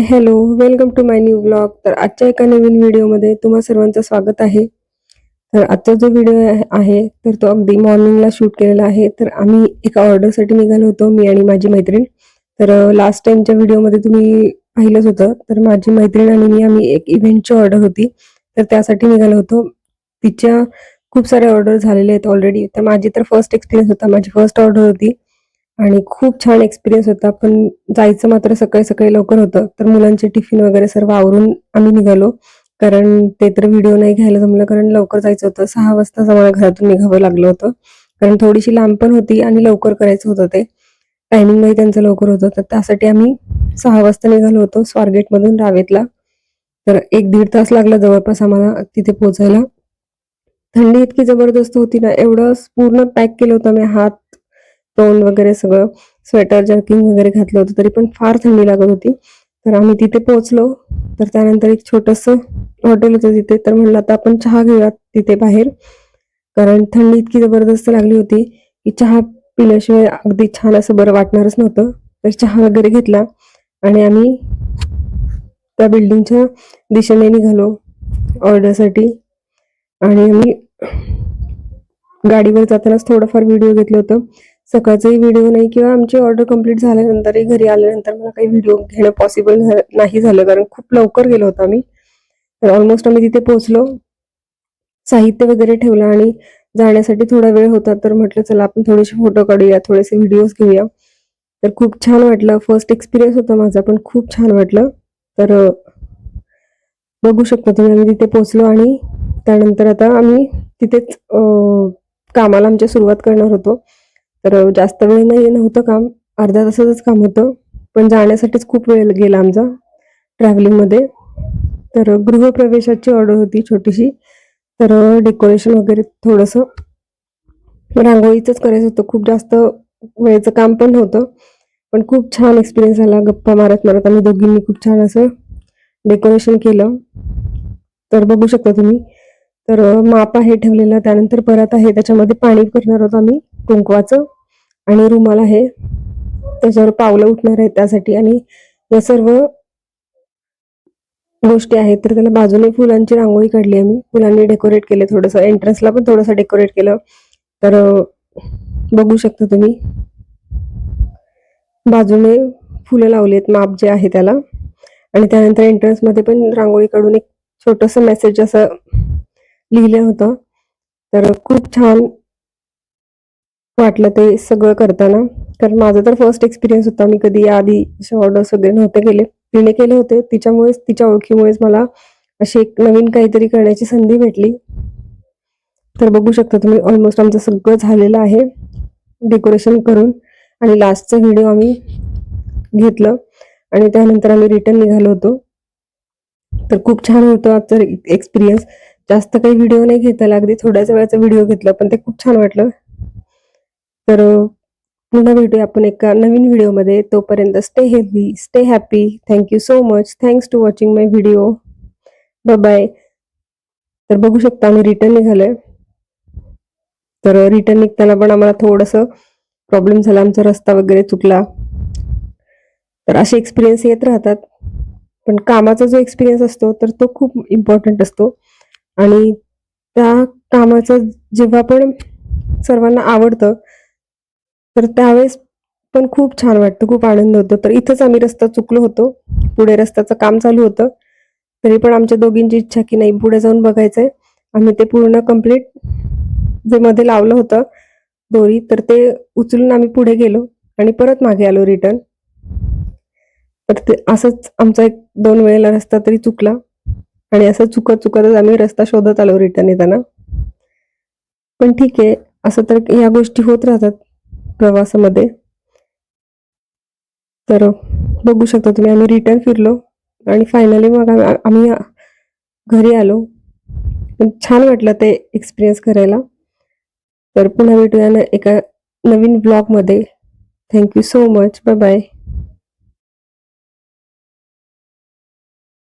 Hi hello. Welcome to my new blog. तर आजच्या एका नवीन व्हिडिओमध्ये तुम्हा सर्वांचं स्वागत आहे. तर आजचा जो व्हिडिओ आहे तर तो अगदी मॉर्निंगला शूट केलेला आहे. तर आम्ही एका ऑर्डरसाठी निघालो होतो मी आणि माझी मैत्रीण. तर लास्ट टाइमच्या व्हिडिओमध्ये तुम्ही पाहिलंच होतं. तर माझी मैत्रीण आणि मी आम्ही एक इव्हेंटची ऑर्डर होती. तर त्यासाठी निघालो होतो. तिच्या खूप सारे ऑर्डर झालेले आहेत ऑलरेडी तर माझी तर फर्स्ट एक्सपिरियन्स होता. माझी फर्स्ट ऑर्डर होती. आणि खूप छान एक्सपिरियन्स होता. पण जायचं मात्र सकाळी सकाळी लवकर होतं. तर मुलांचे टिफिन वगैरे सर्व आवरून आम्ही निघालो. कारण ते तर व्हिडिओ नाही घ्यायला जमलं. कारण लवकर जायचं होतं. सहा वाजता आम्हाला घरातून निघावं लागलं होतं. कारण थोडीशी लांब पण होती आणि लवकर करायचं होतं ते. टायमिंगही त्यांचं लवकर होतं. तर त्यासाठी आम्ही सहा वाजता निघालो होतो स्वारगेटमधून रावेतला. तर एक दीड तास लागला जवळपास आम्हाला तिथे पोहोचायला. थंडी इतकी जबरदस्त होती ना. एवढं पूर्ण पॅक केलं होतं मी हात टोन वगैरे सगळं स्वेटर जर्किंग वगैरे घातलं होतं तरी पण फार थंडी लागत होती. तर आम्ही तिथे पोहोचलो. तर त्यानंतर एक छोटस हॉटेल होतं तिथे. तर म्हणलं आता आपण चहा घेऊयात तिथे बाहेर. कारण थंडी इतकी जबरदस्त लागली होती की चहा पिल्याशिवाय अगदी छान असं बरं वाटणारच नव्हतं. तर चहा वगैरे घेतला आणि आम्ही त्या बिल्डिंगच्या दिशेने निघालो ऑर्डरसाठी आणि आम्ही गाडीवर जातानाच थोडंफार व्हिडिओ घेतलं होतं. सकाळचाही व्हिडिओ नाही किंवा आमची ऑर्डर कंप्लीट झाल्यानंतरही घरी आल्यानंतर मला काही व्हिडिओ घेणं पॉसिबल नाही झालं. कारण खूप लवकर गेलो होतो आम्ही. तर ऑलमोस्ट आम्ही तिथे पोहोचलो. साहित्य वगैरे ठेवलं आणि जाण्यासाठी थोडा वेळ होता. तर म्हटलं चला आपण थोडेसे फोटो काढूया थोडेसे व्हिडिओज घेऊया. तर खूप छान वाटलं. फर्स्ट एक्सपिरियन्स होता माझा पण खूप छान वाटलं. तर बघू शकता तुम्ही आम्ही तिथे पोहोचलो आणि त्यानंतर आता आम्ही तिथेच कामाला आमच्या सुरुवात करणार होतो. तर जास्त वेळ नाही नव्हतं काम. अर्ध्या तासाचंच काम होतं. पण जाण्यासाठीच खूप वेळ गेला आमचा ट्रॅव्हलिंगमध्ये तर गृहप्रवेशाची ऑर्डर होती छोटीशी. तर डेकोरेशन वगैरे थोडंसं रांगोळीचंच करायचं होतं. खूप जास्त वेळेचं काम पण नव्हतं. पण खूप छान एक्सपिरियन्स आला गप्पा मारत मारत आम्ही दोघींनी खूप छान असं डेकोरेशन केलं. तर बघू शकता तुम्ही. तर माप आहे ठेवलेलं. त्यानंतर परत आहे त्याच्यामध्ये पाणी करणार आहोत आम्ही कुंकवाचं. आणि रुमाल आहे. त्याच्यावर पावलं उठणार आहेत त्यासाठी. आणि या सर्व गोष्टी आहेत तर त्याला बाजूने फुलांची रांगोळी काढली आम्ही. फुलांनी डेकोरेट केले थोडंसं. एंट्रन्सला पण थोडंसं डेकोरेट केलं. तर बघू शकता तुम्ही. बाजूने फुलं लावली आहेत माप जे आहे त्याला. आणि त्यानंतर एंट्रन्समध्ये पण रांगोळी काढून एक छोटंसं मेसेज असं लिहिलं होतं. तर खूप छान वाटलं ते सगळं करताना. कारण माझा तर फर्स्ट एक्सपिरियन्स होता. मी कधी आधी असे ऑर्डर्स वगैरे नव्हते केले. तिने केले होते. तिच्यामुळेच तिच्या ओळखीमुळेच मला अशी एक नवीन काहीतरी करण्याची संधी भेटली. तर बघू शकता तुम्ही ऑलमोस्ट आमचं सगळं झालेलं आहे. डेकोरेशन करून. आणि लास्टचा व्हिडिओ आम्ही घेतलं. आणि त्यानंतर आम्ही रिटर्न निघालो होतो. तर खूप छान होतं आजचा एक्सपिरियन्स जास्त काही व्हिडिओ नाही घेता अगदी थोड्याच वेळाचा व्हिडिओ घेतला पण ते खूप छान वाटलं. तर पुन्हा भेटूया आपण एका नवीन व्हिडिओमध्ये तोपर्यंत stay healthy stay happy thank you so much thanks to watching my video bye तर बघू शकता आम्ही रिटर्न निघालोय. तर रिटर्न निघताना पण आम्हाला थोडंसं प्रॉब्लेम झाला आमचा रस्ता वगैरे चुकला. तर असे एक्सपिरियन्स येत राहतात. पण कामाचा जो एक्सपिरियन्स असतो तर तो खूप इम्पॉर्टंट असतो. आणि त्या कामाचं जेव्हा पण सर्वांना आवडतं तर त्यावेळेस पण खूप छान वाटतं खूप आनंद होतो. तर इथंच आम्ही रस्ता चुकलो होतो. पुढे रस्त्याचं काम चालू होतं. तरी पण आमच्या दोघींची इच्छा की नाही पुढे जाऊन बघायचंय. आम्ही ते पूर्ण कंप्लीट जे मध्ये लावलं होतं दोरी तर ते उचलून आम्ही पुढे गेलो आणि परत मागे आलो रिटर्न तर ते असंच आमचा एक दोन वेळेला रस्ता तरी चुकला. आणि असं चुकत चुकतच आम्ही रस्ता शोधत आलो रिटर्न येताना. पण ठीक आहे असं तर या गोष्टी होत राहतात प्रवासामध्ये. तर बघू शकता तुम्ही आम्ही रिटर्न फिरलो आणि फायनली मग आम्ही घरी आलो. पण छान वाटलं ते एक्सपिरियन्स करायला. तर पुन्हा भेटूया एका नवीन ब्लॉगमध्ये thank you so much bye bye